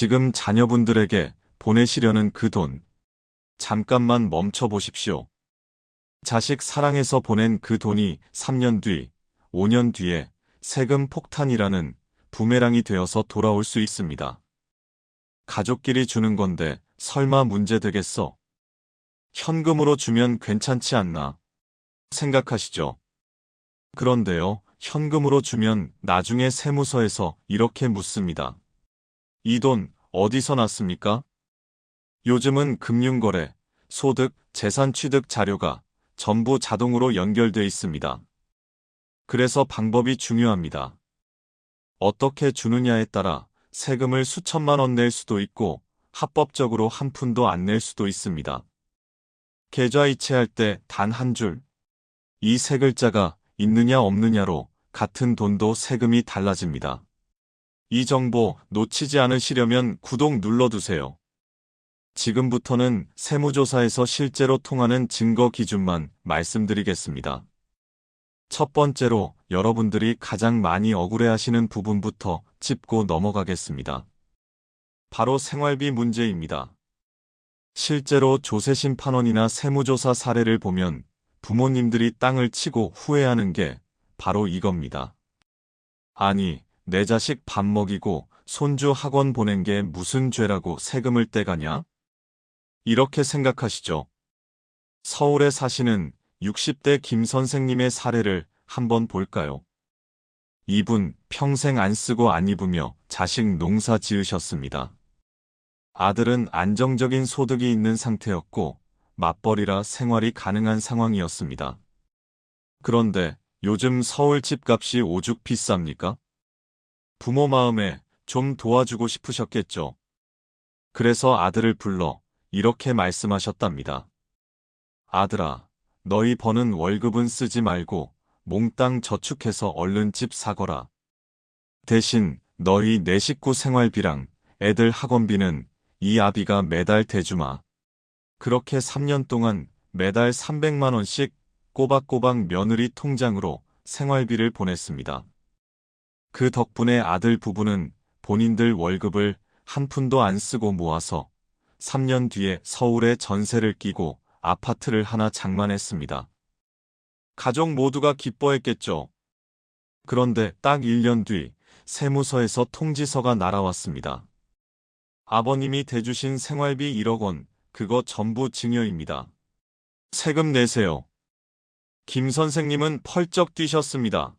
지금 자녀분들에게 보내시려는 그 돈. 잠깐만 멈춰 보십시오. 자식 사랑해서 보낸 그 돈이 3년 뒤, 5년 뒤에 세금 폭탄이라는 부메랑이 되어서 돌아올 수 있습니다. 가족끼리 주는 건데 설마 문제 되겠어? 현금으로 주면 괜찮지 않나? 생각하시죠? 그런데요, 현금으로 주면 나중에 세무서에서 이렇게 묻습니다. 이 돈 어디서 났습니까? 요즘은 금융거래, 소득, 재산 취득 자료가 전부 자동으로 연결돼 있습니다. 그래서 방법이 중요합니다. 어떻게 주느냐에 따라 세금을 수천만 원 낼 수도 있고 합법적으로 한 푼도 안 낼 수도 있습니다. 계좌이체할 때 단 한 줄. 이 세 글자가 있느냐 없느냐로 같은 돈도 세금이 달라집니다. 이 정보 놓치지 않으시려면 구독 눌러두세요. 지금부터는 세무조사에서 실제로 통하는 증거 기준만 말씀드리겠습니다. 첫 번째로 여러분들이 가장 많이 억울해하시는 부분부터 짚고 넘어가겠습니다. 바로 생활비 문제입니다. 실제로 조세심 판원이나 세무조사 사례를 보면 부모님들이 땅을 치고 후회하는 게 바로 이겁니다. 아니, 내 자식 밥 먹이고 손주 학원 보낸 게 무슨 죄라고 세금을 떼가냐? 이렇게 생각하시죠. 서울에 사시는 60대 김 선생님의 사례를 한번 볼까요? 이분 평생 안 쓰고 안 입으며 자식 농사 지으셨습니다. 아들은 안정적인 소득이 있는 상태였고 맞벌이라 생활이 가능한 상황이었습니다. 그런데 요즘 서울 집값이 오죽 비쌉니까? 부모 마음에 좀 도와주고 싶으셨겠죠. 그래서 아들을 불러 이렇게 말씀하셨답니다. 아들아, 너희 버는 월급은 쓰지 말고 몽땅 저축해서 얼른 집 사거라. 대신 너희 내 식구 생활비랑 애들 학원비는 이 아비가 매달 대주마. 그렇게 3년 동안 매달 300만 원씩 꼬박꼬박 며느리 통장으로 생활비를 보냈습니다. 그 덕분에 아들 부부는 본인들 월급을 한 푼도 안 쓰고 모아서 3년 뒤에 서울에 전세를 끼고 아파트를 하나 장만했습니다. 가족 모두가 기뻐했겠죠. 그런데 딱 1년 뒤 세무서에서 통지서가 날아왔습니다. 아버님이 대주신 생활비 1억 원, 그거 전부 증여입니다. 세금 내세요. 김 선생님은 펄쩍 뛰셨습니다.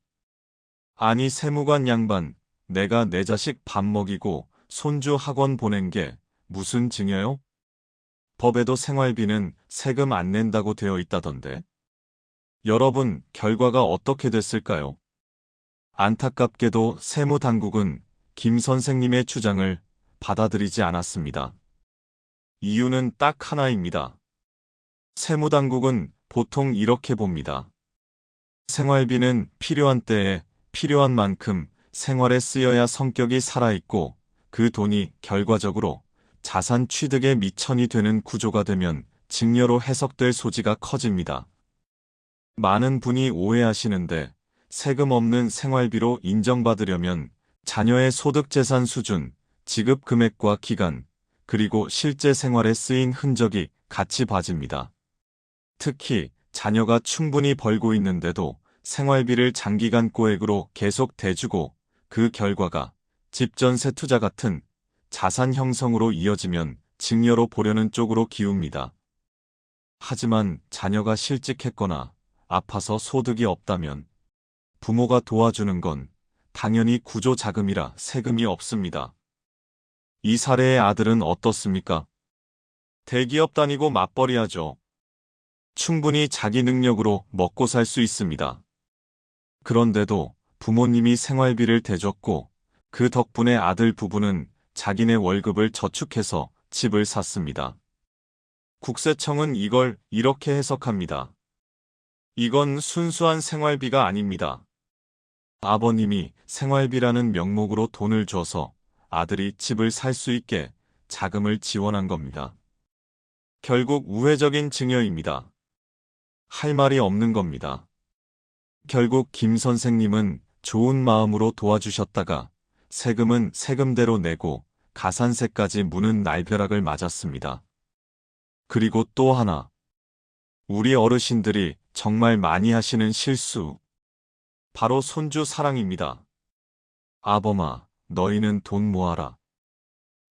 아니 세무관 양반, 내가 내 자식 밥 먹이고 손주 학원 보낸 게 무슨 증여요? 법에도 생활비는 세금 안 낸다고 되어 있다던데. 여러분, 결과가 어떻게 됐을까요? 안타깝게도 세무당국은 김 선생님의 주장을 받아들이지 않았습니다. 이유는 딱 하나입니다. 세무당국은 보통 이렇게 봅니다. 생활비는 필요한 때에 필요한 만큼 생활에 쓰여야 성격이 살아있고 그 돈이 결과적으로 자산 취득의 미천이 되는 구조가 되면 증여로 해석될 소지가 커집니다. 많은 분이 오해하시는데 세금 없는 생활비로 인정받으려면 자녀의 소득재산 수준, 지급 금액과 기간, 그리고 실제 생활에 쓰인 흔적이 같이 봐집니다. 특히 자녀가 충분히 벌고 있는데도 생활비를 장기간 꼬액으로 계속 대주고 그 결과가 집전세 투자 같은 자산 형성으로 이어지면 증여로 보려는 쪽으로 기웁니다. 하지만 자녀가 실직했거나 아파서 소득이 없다면 부모가 도와주는 건 당연히 구조 자금이라 세금이 없습니다. 이 사례의 아들은 어떻습니까? 대기업 다니고 맞벌이 하죠. 충분히 자기 능력으로 먹고 살 수 있습니다. 그런데도 부모님이 생활비를 대줬고 그 덕분에 아들 부부는 자기네 월급을 저축해서 집을 샀습니다. 국세청은 이걸 이렇게 해석합니다. 이건 순수한 생활비가 아닙니다. 아버님이 생활비라는 명목으로 돈을 줘서 아들이 집을 살 수 있게 자금을 지원한 겁니다. 결국 우회적인 증여입니다. 할 말이 없는 겁니다. 결국 김 선생님은 좋은 마음으로 도와주셨다가 세금은 세금대로 내고 가산세까지 무는 날벼락을 맞았습니다. 그리고 또 하나. 우리 어르신들이 정말 많이 하시는 실수. 바로 손주 사랑입니다. 아범아, 너희는 돈 모아라.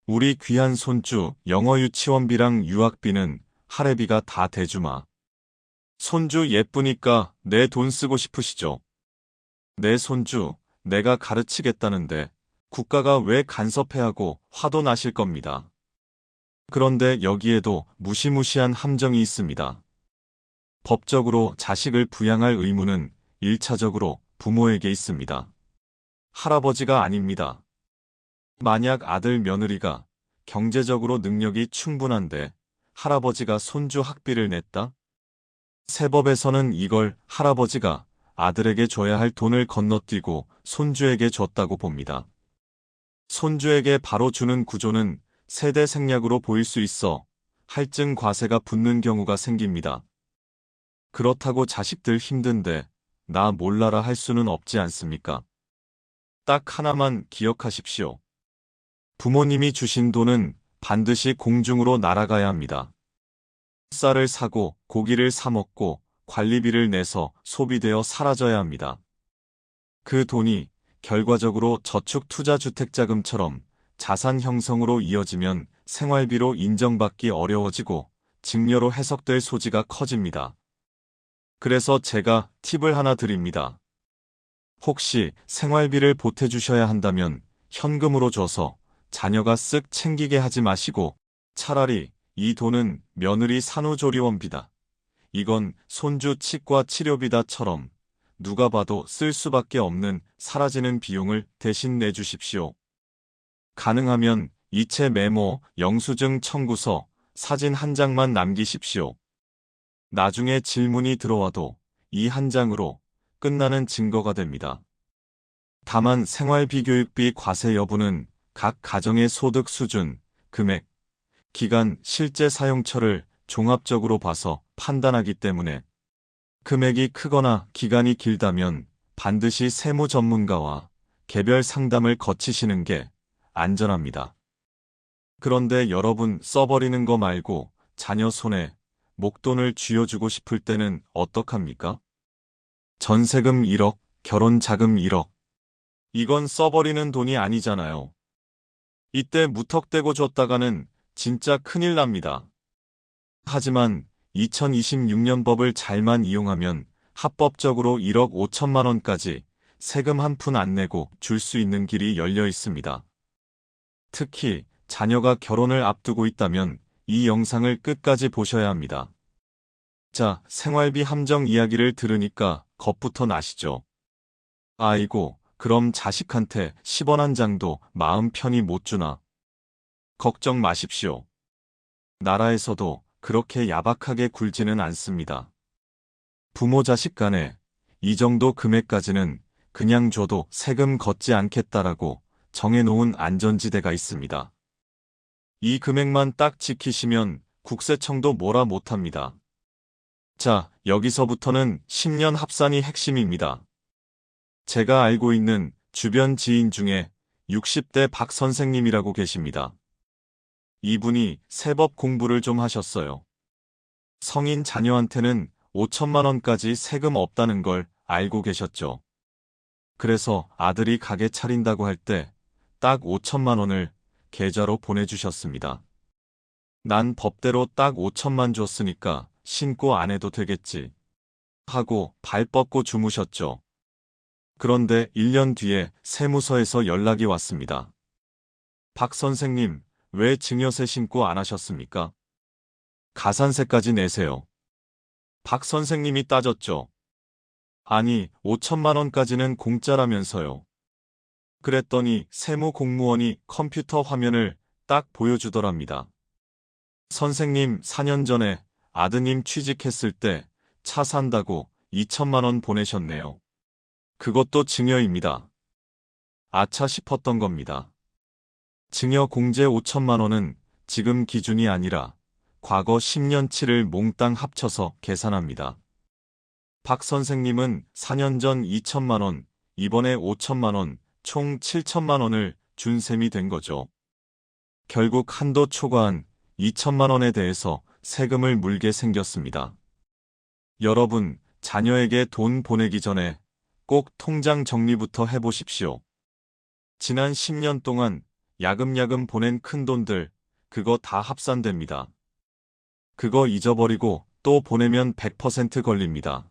우리 귀한 손주 영어 유치원비랑 유학비는 할애비가 다 대주마. 손주 예쁘니까 내 돈 쓰고 싶으시죠? 내 손주 내가 가르치겠다는데 국가가 왜 간섭해하고 화도 나실 겁니다. 그런데 여기에도 무시무시한 함정이 있습니다. 법적으로 자식을 부양할 의무는 1차적으로 부모에게 있습니다. 할아버지가 아닙니다. 만약 아들 며느리가 경제적으로 능력이 충분한데 할아버지가 손주 학비를 냈다? 세법에서는 이걸 할아버지가 아들에게 줘야 할 돈을 건너뛰고 손주에게 줬다고 봅니다. 손주에게 바로 주는 구조는 세대 생략으로 보일 수 있어 할증 과세가 붙는 경우가 생깁니다. 그렇다고 자식들 힘든데 나 몰라라 할 수는 없지 않습니까? 딱 하나만 기억하십시오. 부모님이 주신 돈은 반드시 공중으로 날아가야 합니다. 쌀을 사고 고기를 사 먹고 관리비를 내서 소비되어 사라져야 합니다. 그 돈이 결과적으로 저축 투자 주택 자금처럼 자산 형성으로 이어지면 생활비로 인정받기 어려워지고 증여로 해석될 소지가 커집니다. 그래서 제가 팁을 하나 드립니다. 혹시 생활비를 보태주셔야 한다면 현금으로 줘서 자녀가 쓱 챙기게 하지 마시고 차라리 이 돈은 며느리 산후조리원비다. 이건 손주 치과 치료비다처럼 누가 봐도 쓸 수밖에 없는 사라지는 비용을 대신 내주십시오. 가능하면 이체 메모, 영수증 청구서, 사진 한 장만 남기십시오. 나중에 질문이 들어와도 이 한 장으로 끝나는 증거가 됩니다. 다만 생활비 교육비 과세 여부는 각 가정의 소득 수준, 금액, 기간, 실제 사용처를 종합적으로 봐서 판단하기 때문에 금액이 크거나 기간이 길다면 반드시 세무 전문가와 개별 상담을 거치시는 게 안전합니다. 그런데 여러분 써버리는 거 말고 자녀 손에 목돈을 쥐어주고 싶을 때는 어떡합니까? 전세금 1억, 결혼 자금 1억. 이건 써버리는 돈이 아니잖아요. 이때 무턱대고 줬다가는 진짜 큰일 납니다. 하지만 2026년 법을 잘만 이용하면 합법적으로 1억 5천만 원까지 세금 한 푼 안 내고 줄 수 있는 길이 열려 있습니다. 특히 자녀가 결혼을 앞두고 있다면 이 영상을 끝까지 보셔야 합니다. 자, 생활비 함정 이야기를 들으니까 겁부터 나시죠? 아이고, 그럼 자식한테 10원 한 장도 마음 편히 못 주나? 걱정 마십시오. 나라에서도 그렇게 야박하게 굴지는 않습니다. 부모 자식 간에 이 정도 금액까지는 그냥 줘도 세금 걷지 않겠다라고 정해놓은 안전지대가 있습니다. 이 금액만 딱 지키시면 국세청도 뭐라 못합니다. 자, 여기서부터는 10년 합산이 핵심입니다. 제가 알고 있는 주변 지인 중에 60대 박 선생님이라고 계십니다. 이분이 세법 공부를 좀 하셨어요. 성인 자녀한테는 5천만 원까지 세금 없다는 걸 알고 계셨죠. 그래서 아들이 가게 차린다고 할 때 딱 5천만 원을 계좌로 보내주셨습니다. 난 법대로 딱 5천만 줬으니까 신고 안 해도 되겠지. 하고 발 뻗고 주무셨죠. 그런데 1년 뒤에 세무서에서 연락이 왔습니다. 박 선생님, 왜 증여세 신고 안 하셨습니까? 가산세까지 내세요. 박 선생님이 따졌죠. 아니, 5천만 원까지는 공짜라면서요. 그랬더니 세무 공무원이 컴퓨터 화면을 딱 보여주더랍니다. 선생님 4년 전에 아드님 취직했을 때 차 산다고 2천만 원 보내셨네요. 그것도 증여입니다. 아차 싶었던 겁니다. 증여 공제 5천만 원은 지금 기준이 아니라 과거 10년치를 몽땅 합쳐서 계산합니다. 박 선생님은 4년 전 2천만 원, 이번에 5천만 원, 총 7천만 원을 준 셈이 된 거죠. 결국 한도 초과한 2천만 원에 대해서 세금을 물게 생겼습니다. 여러분, 자녀에게 돈 보내기 전에 꼭 통장 정리부터 해보십시오. 지난 10년 동안 야금야금 보낸 큰 돈들, 그거 다 합산됩니다. 그거 잊어버리고 또 보내면 100% 걸립니다.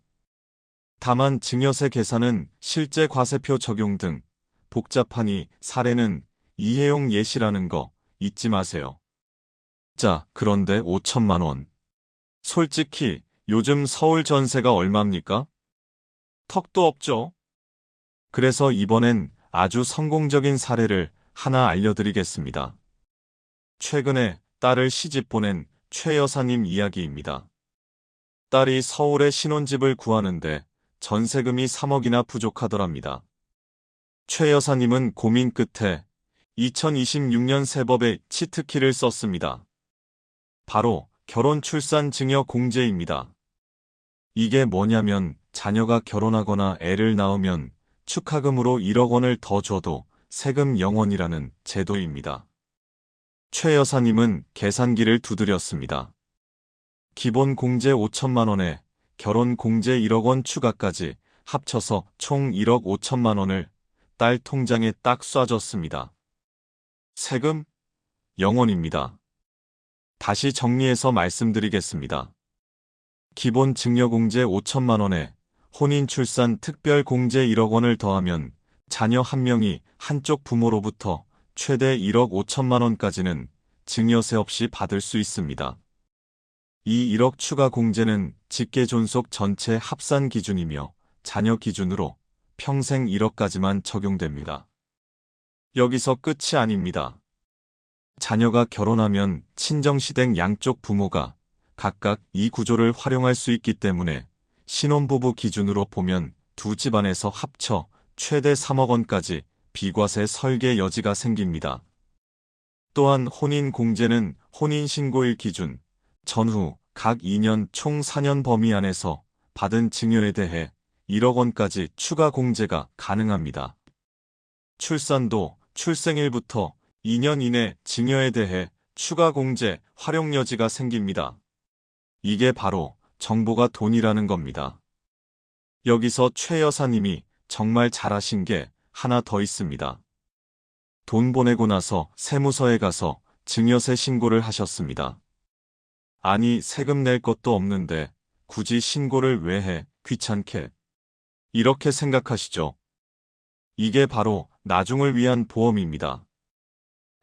다만 증여세 계산은 실제 과세표 적용 등 복잡하니 사례는 이해용 예시라는 거 잊지 마세요. 자, 그런데 5천만 원. 솔직히 요즘 서울 전세가 얼마입니까? 턱도 없죠? 그래서 이번엔 아주 성공적인 사례를 하나 알려드리겠습니다. 최근에 딸을 시집 보낸 최 여사님 이야기입니다. 딸이 서울에 신혼집을 구하는데 전세금이 3억이나 부족하더랍니다. 최 여사님은 고민 끝에 2026년 세법에 치트키를 썼습니다. 바로 결혼 출산 증여 공제입니다. 이게 뭐냐면 자녀가 결혼하거나 애를 낳으면 축하금으로 1억 원을 더 줘도 세금 0원이라는 제도입니다. 최 여사님은 계산기를 두드렸습니다. 기본 공제 5천만 원에 결혼 공제 1억 원 추가까지 합쳐서 총 1억 5천만 원을 딸 통장에 딱 쏴줬습니다. 세금 0원입니다. 다시 정리해서 말씀드리겠습니다. 기본 증여공제 5천만 원에 혼인 출산 특별 공제 1억 원을 더하면 자녀 한 명이 한쪽 부모로부터 최대 1억 5천만 원까지는 증여세 없이 받을 수 있습니다. 이 1억 추가 공제는 직계 존속 전체 합산 기준이며 자녀 기준으로 평생 1억까지만 적용됩니다. 여기서 끝이 아닙니다. 자녀가 결혼하면 친정시댁 양쪽 부모가 각각 이 구조를 활용할 수 있기 때문에 신혼부부 기준으로 보면 두 집안에서 합쳐 최대 3억 원까지 비과세 설계 여지가 생깁니다. 또한 혼인 공제는 혼인 신고일 기준, 전후 각 2년 총 4년 범위 안에서 받은 증여에 대해 1억 원까지 추가 공제가 가능합니다. 출산도 출생일부터 2년 이내 증여에 대해 추가 공제 활용 여지가 생깁니다. 이게 바로 정보가 돈이라는 겁니다. 여기서 최 여사님이 정말 잘하신 게 하나 더 있습니다. 돈 보내고 나서 세무서에 가서 증여세 신고를 하셨습니다. 아니 세금 낼 것도 없는데 굳이 신고를 왜 해, 귀찮게. 이렇게 생각하시죠. 이게 바로 나중을 위한 보험입니다.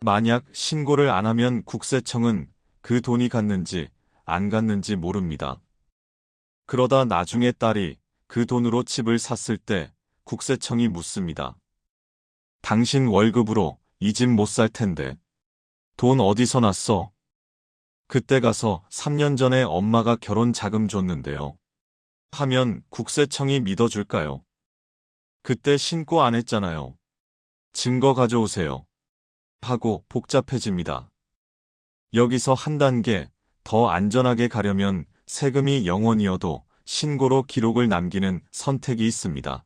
만약 신고를 안 하면 국세청은 그 돈이 갔는지 안 갔는지 모릅니다. 그러다 나중에 딸이 그 돈으로 집을 샀을 때 국세청이 묻습니다. 당신 월급으로 이 집 못 살 텐데. 돈 어디서 났어? 그때 가서 3년 전에 엄마가 결혼 자금 줬는데요. 하면 국세청이 믿어줄까요? 그때 신고 안 했잖아요. 증거 가져오세요. 하고 복잡해집니다. 여기서 한 단계 더 안전하게 가려면 세금이 0원이어도 신고로 기록을 남기는 선택이 있습니다.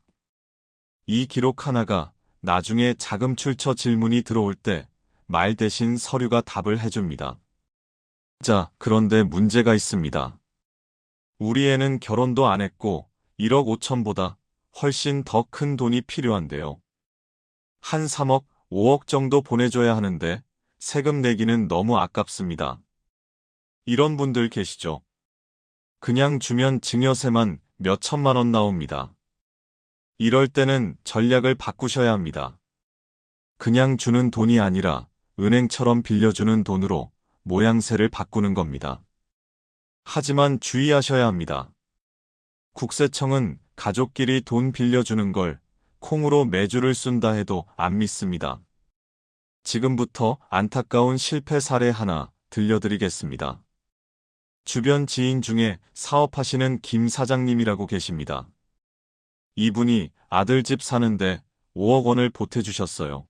이 기록 하나가 나중에 자금 출처 질문이 들어올 때 말 대신 서류가 답을 해줍니다. 자, 그런데 문제가 있습니다. 우리 애는 결혼도 안 했고 1억 5천보다 훨씬 더 큰 돈이 필요한데요. 한 3억, 5억 정도 보내줘야 하는데 세금 내기는 너무 아깝습니다. 이런 분들 계시죠? 그냥 주면 증여세만 몇 천만 원 나옵니다. 이럴 때는 전략을 바꾸셔야 합니다. 그냥 주는 돈이 아니라 은행처럼 빌려주는 돈으로 모양새를 바꾸는 겁니다. 하지만 주의하셔야 합니다. 국세청은 가족끼리 돈 빌려주는 걸 콩으로 매주를 쓴다 해도 안 믿습니다. 지금부터 안타까운 실패 사례 하나 들려드리겠습니다. 주변 지인 중에 사업하시는 김 사장님이라고 계십니다. 이분이 아들 집 사는데 5억 원을 보태주셨어요.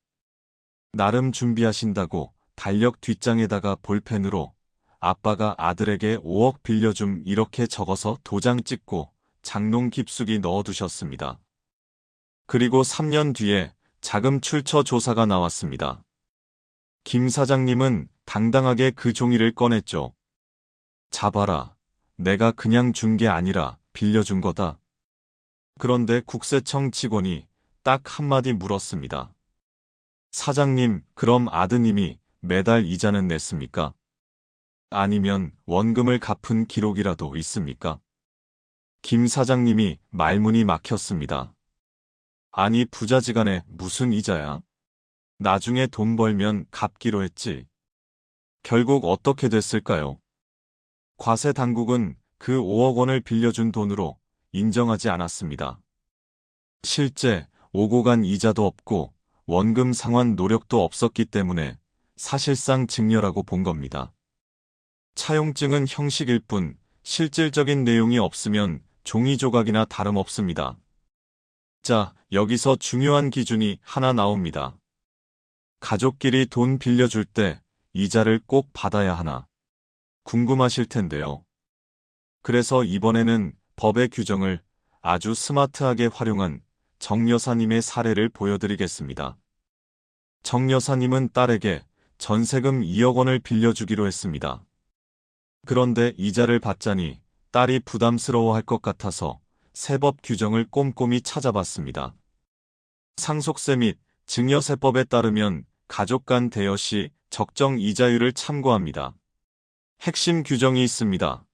나름 준비하신다고 달력 뒷장에다가 볼펜으로 아빠가 아들에게 5억 빌려줌 이렇게 적어서 도장 찍고 장롱 깊숙이 넣어두셨습니다. 그리고 3년 뒤에 자금 출처 조사가 나왔습니다. 김 사장님은 당당하게 그 종이를 꺼냈죠. 잡아라. 내가 그냥 준 게 아니라 빌려준 거다. 그런데 국세청 직원이 딱 한마디 물었습니다. 사장님, 그럼 아드님이 매달 이자는 냈습니까? 아니면 원금을 갚은 기록이라도 있습니까? 김 사장님이 말문이 막혔습니다. 아니, 부자지간에 무슨 이자야? 나중에 돈 벌면 갚기로 했지. 결국 어떻게 됐을까요? 과세 당국은 그 5억 원을 빌려준 돈으로 인정하지 않았습니다. 실제 오고 간 이자도 없고 원금 상환 노력도 없었기 때문에 사실상 증여라고 본 겁니다. 차용증은 형식일 뿐 실질적인 내용이 없으면 종이 조각이나 다름없습니다. 자, 여기서 중요한 기준이 하나 나옵니다. 가족끼리 돈 빌려줄 때 이자를 꼭 받아야 하나 궁금하실 텐데요. 그래서 이번에는 법의 규정을 아주 스마트하게 활용한 정 여사님의 사례를 보여드리겠습니다. 정 여사님은 딸에게 전세금 2억 원을 빌려주기로 했습니다. 그런데 이자를 받자니 딸이 부담스러워할 것 같아서 세법 규정을 꼼꼼히 찾아봤습니다. 상속세 및 증여세법에 따르면 가족 간 대여 시 적정 이자율을 참고합니다. 핵심 규정이 있습니다.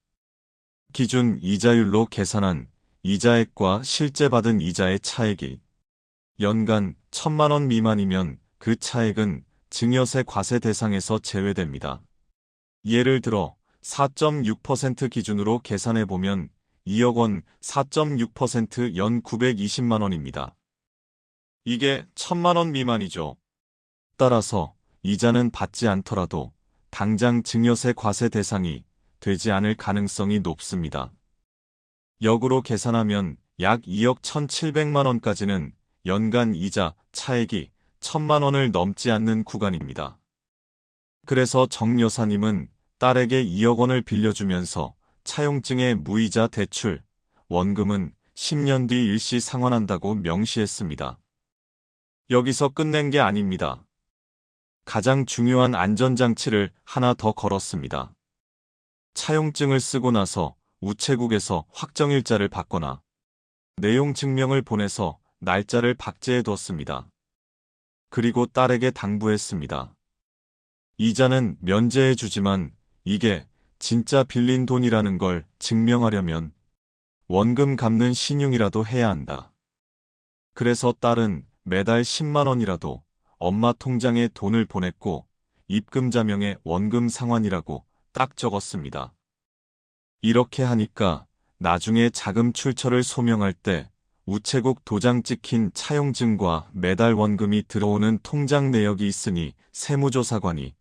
기준 이자율로 계산한 이자액과 실제 받은 이자의 차액이 연간 1천만 원 미만이면 그 차액은 증여세 과세 대상에서 제외됩니다. 예를 들어 4.6% 기준으로 계산해 보면 2억 원 4.6%연 920만 원입니다. 이게 1천만 원 미만이죠. 따라서 이자는 받지 않더라도 당장 증여세 과세 대상이 되지 않을 가능성이 높습니다. 역으로 계산하면 약 2억 1,700만 원까지는 연간 이자 차액이 1천만 원을 넘지 않는 구간입니다. 그래서 정 여사님은 딸에게 2억 원을 빌려주면서 차용증의 무이자 대출, 원금은 10년 뒤 일시 상환한다고 명시했습니다. 여기서 끝낸 게 아닙니다. 가장 중요한 안전장치를 하나 더 걸었습니다. 차용증을 쓰고 나서 우체국에서 확정일자를 받거나 내용 증명을 보내서 날짜를 박제해 뒀습니다. 그리고 딸에게 당부했습니다. 이자는 면제해 주지만 이게 진짜 빌린 돈이라는 걸 증명하려면 원금 갚는 신용이라도 해야 한다. 그래서 딸은 매달 10만 원이라도 엄마 통장에 돈을 보냈고 입금자명의 원금 상환이라고 딱 적었습니다. 이렇게 하니까 나중에 자금 출처를 소명할 때 우체국 도장 찍힌 차용증과 매달 원금이 들어오는 통장 내역이 있으니 세무조사관이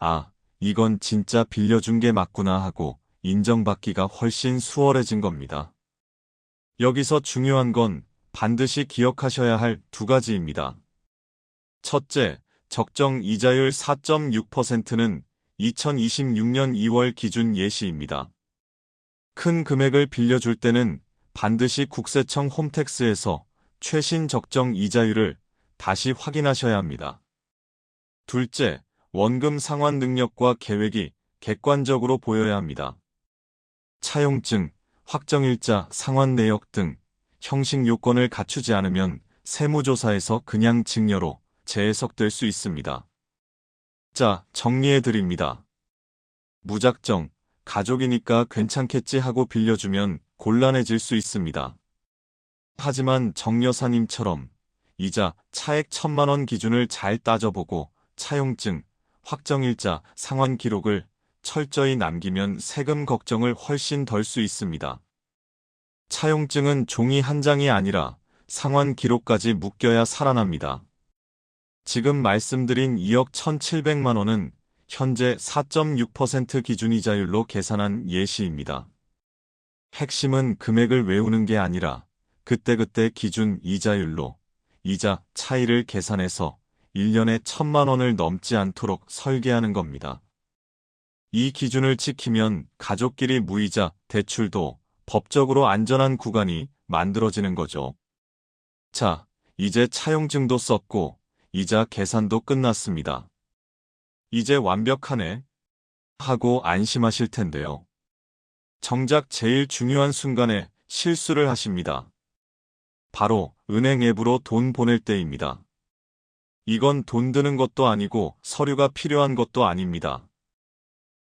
아, 이건 진짜 빌려준 게 맞구나 하고 인정받기가 훨씬 수월해진 겁니다. 여기서 중요한 건 반드시 기억하셔야 할 두 가지입니다. 첫째, 적정 이자율 4.6%는 2026년 2월 기준 예시입니다. 큰 금액을 빌려줄 때는 반드시 국세청 홈택스에서 최신 적정 이자율을 다시 확인하셔야 합니다. 둘째, 원금 상환 능력과 계획이 객관적으로 보여야 합니다. 차용증, 확정일자, 상환 내역 등 형식 요건을 갖추지 않으면 세무조사에서 그냥 증여로 재해석될 수 있습니다. 자, 정리해 드립니다. 무작정, 가족이니까 괜찮겠지 하고 빌려주면 곤란해질 수 있습니다. 하지만 정 여사님처럼 이자 차액 천만 원 기준을 잘 따져보고 차용증, 확정일자, 상환 기록을 철저히 남기면 세금 걱정을 훨씬 덜 수 있습니다. 차용증은 종이 한 장이 아니라 상환 기록까지 묶여야 살아납니다. 지금 말씀드린 2억 1,700만 원은 현재 4.6% 기준이자율로 계산한 예시입니다. 핵심은 금액을 외우는 게 아니라 그때그때 기준 이자율로 이자 차이를 계산해서 1년에 1천만 원을 넘지 않도록 설계하는 겁니다. 이 기준을 지키면 가족끼리 무이자 대출도 법적으로 안전한 구간이 만들어지는 거죠. 자, 이제 차용증도 썼고 이자 계산도 끝났습니다. 이제 완벽하네. 하고 안심하실 텐데요. 정작 제일 중요한 순간에 실수를 하십니다. 바로 은행 앱으로 돈 보낼 때입니다. 이건 돈 드는 것도 아니고 서류가 필요한 것도 아닙니다.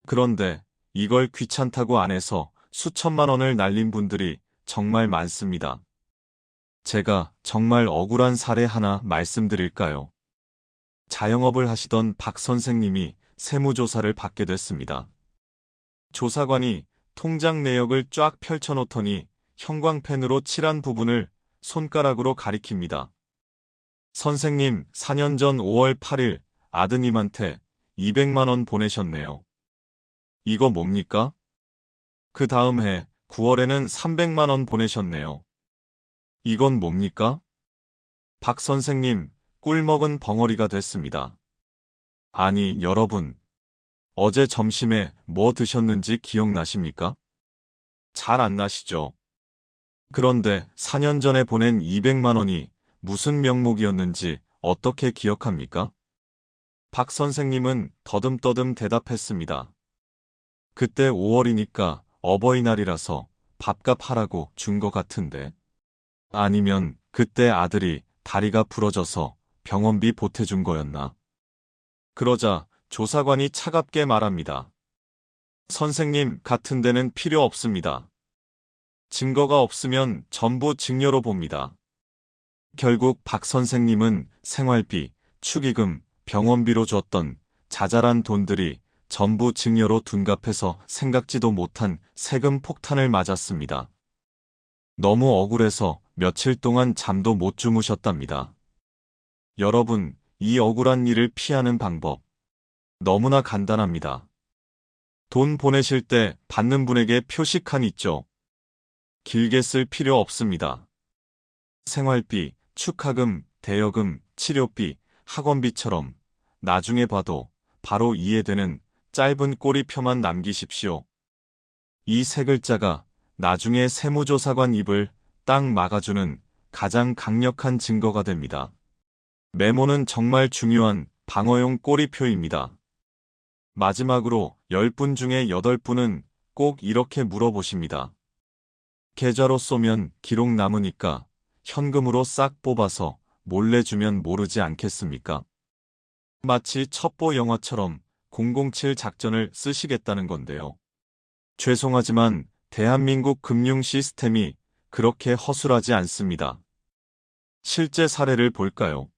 그런데 이걸 귀찮다고 안 해서 수천만 원을 날린 분들이 정말 많습니다. 제가 정말 억울한 사례 하나 말씀드릴까요? 자영업을 하시던 박 선생님이 세무조사를 받게 됐습니다. 조사관이 통장 내역을 쫙 펼쳐놓더니 형광펜으로 칠한 부분을 손가락으로 가리킵니다. 선생님, 4년 전 5월 8일 아드님한테 200만 원 보내셨네요. 이거 뭡니까? 그 다음 해 9월에는 300만 원 보내셨네요. 이건 뭡니까? 박 선생님, 꿀 먹은 벙어리가 됐습니다. 아니, 여러분. 어제 점심에 뭐 드셨는지 기억나십니까? 잘 안 나시죠? 그런데 4년 전에 보낸 200만 원이 무슨 명목이었는지 어떻게 기억합니까? 박 선생님은 더듬더듬 대답했습니다. 그때 5월이니까 어버이날이라서 밥값 하라고 준 것 같은데. 아니면 그때 아들이 다리가 부러져서 병원비 보태준 거였나? 그러자 조사관이 차갑게 말합니다. 선생님 같은 데는 필요 없습니다. 증거가 없으면 전부 증여로 봅니다. 결국 박 선생님은 생활비, 축의금, 병원비로 줬던 자잘한 돈들이 전부 증여로 둔갑해서 생각지도 못한 세금 폭탄을 맞았습니다. 너무 억울해서 며칠 동안 잠도 못 주무셨답니다. 여러분, 이 억울한 일을 피하는 방법 너무나 간단합니다. 돈 보내실 때 받는 분에게 표시칸 있죠? 길게 쓸 필요 없습니다. 생활비, 축하금, 대여금, 치료비, 학원비처럼 나중에 봐도 바로 이해되는 짧은 꼬리표만 남기십시오. 이 세 글자가 나중에 세무조사관 입을 딱 막아주는 가장 강력한 증거가 됩니다. 메모는 정말 중요한 방어용 꼬리표입니다. 마지막으로 10분 중에 8분은 꼭 이렇게 물어보십니다. 계좌로 쏘면 기록 남으니까 현금으로 싹 뽑아서 몰래 주면 모르지 않겠습니까? 마치 첩보 영화처럼 007 작전을 쓰시겠다는 건데요. 죄송하지만 대한민국 금융 시스템이 그렇게 허술하지 않습니다. 실제 사례를 볼까요?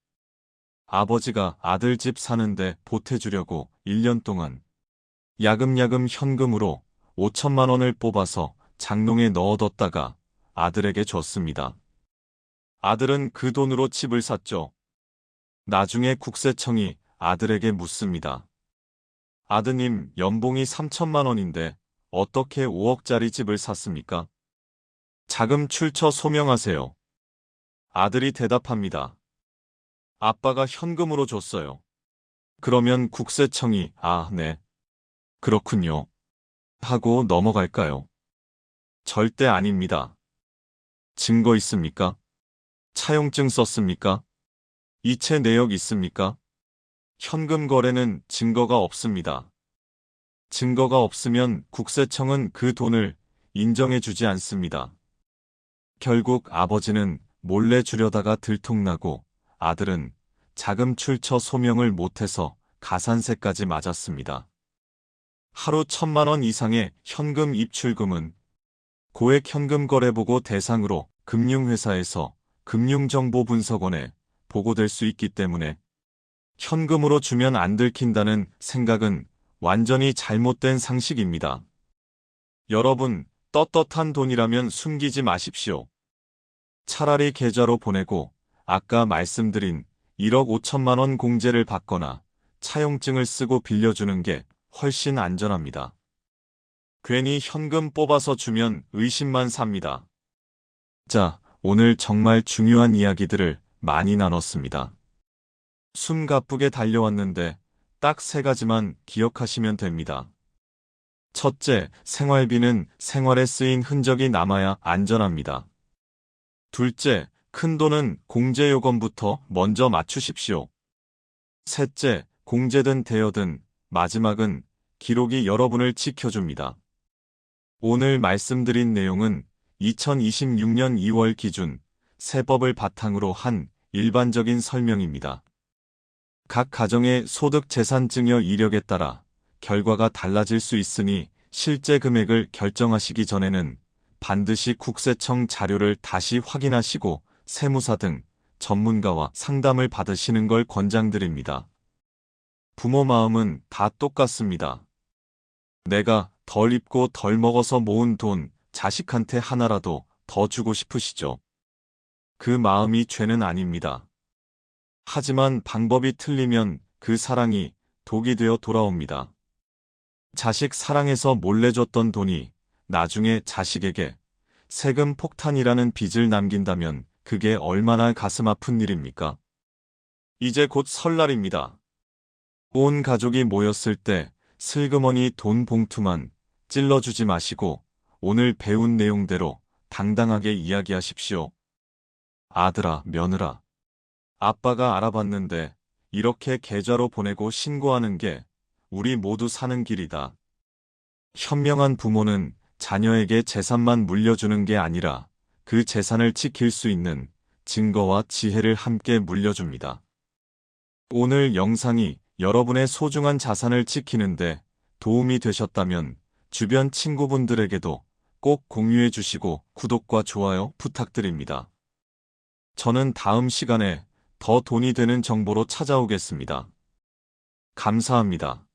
아버지가 아들 집 사는데 보태주려고 1년 동안 야금야금 현금으로 5천만 원을 뽑아서 장롱에 넣어뒀다가 아들에게 줬습니다. 아들은 그 돈으로 집을 샀죠. 나중에 국세청이 아들에게 묻습니다. 아드님, 연봉이 3천만 원인데 어떻게 5억짜리 집을 샀습니까? 자금 출처 소명하세요. 아들이 대답합니다. 아빠가 현금으로 줬어요. 그러면 국세청이, 아, 네. 그렇군요. 하고 넘어갈까요? 절대 아닙니다. 증거 있습니까? 차용증 썼습니까? 이체 내역 있습니까? 현금 거래는 증거가 없습니다. 증거가 없으면 국세청은 그 돈을 인정해 주지 않습니다. 결국 아버지는 몰래 주려다가 들통나고 아들은 자금 출처 소명을 못해서 가산세까지 맞았습니다. 하루 천만 원 이상의 현금 입출금은 고액 현금 거래 보고 대상으로 금융회사에서 금융정보분석원에 보고될 수 있기 때문에 현금으로 주면 안 들킨다는 생각은 완전히 잘못된 상식입니다. 여러분, 떳떳한 돈이라면 숨기지 마십시오. 차라리 계좌로 보내고 아까 말씀드린 1억 5천만 원 공제를 받거나 차용증을 쓰고 빌려주는 게 훨씬 안전합니다. 괜히 현금 뽑아서 주면 의심만 삽니다. 자, 오늘 정말 중요한 이야기들을 많이 나눴습니다. 숨 가쁘게 달려왔는데 딱 세 가지만 기억하시면 됩니다. 첫째, 생활비는 생활에 쓰인 흔적이 남아야 안전합니다. 둘째, 큰 돈은 공제요금부터 먼저 맞추십시오. 셋째, 공제든 대여든 마지막은 기록이 여러분을 지켜줍니다. 오늘 말씀드린 내용은 2026년 2월 기준 세법을 바탕으로 한 일반적인 설명입니다. 각 가정의 소득 재산 증여 이력에 따라 결과가 달라질 수 있으니 실제 금액을 결정하시기 전에는 반드시 국세청 자료를 다시 확인하시고 세무사 등 전문가와 상담을 받으시는 걸 권장드립니다. 부모 마음은 다 똑같습니다. 내가 덜 입고 덜 먹어서 모은 돈 자식한테 하나라도 더 주고 싶으시죠? 그 마음이 죄는 아닙니다. 하지만 방법이 틀리면 그 사랑이 독이 되어 돌아옵니다. 자식 사랑해서 몰래 줬던 돈이 나중에 자식에게 세금 폭탄이라는 빚을 남긴다면 그게 얼마나 가슴 아픈 일입니까? 이제 곧 설날입니다. 온 가족이 모였을 때 슬그머니 돈 봉투만 찔러주지 마시고 오늘 배운 내용대로 당당하게 이야기하십시오. 아들아, 며느라. 아빠가 알아봤는데 이렇게 계좌로 보내고 신고하는 게 우리 모두 사는 길이다. 현명한 부모는 자녀에게 재산만 물려주는 게 아니라 그 재산을 지킬 수 있는 증거와 지혜를 함께 물려줍니다. 오늘 영상이 여러분의 소중한 자산을 지키는데 도움이 되셨다면 주변 친구분들에게도 꼭 공유해 주시고 구독과 좋아요 부탁드립니다. 저는 다음 시간에 더 돈이 되는 정보로 찾아오겠습니다. 감사합니다.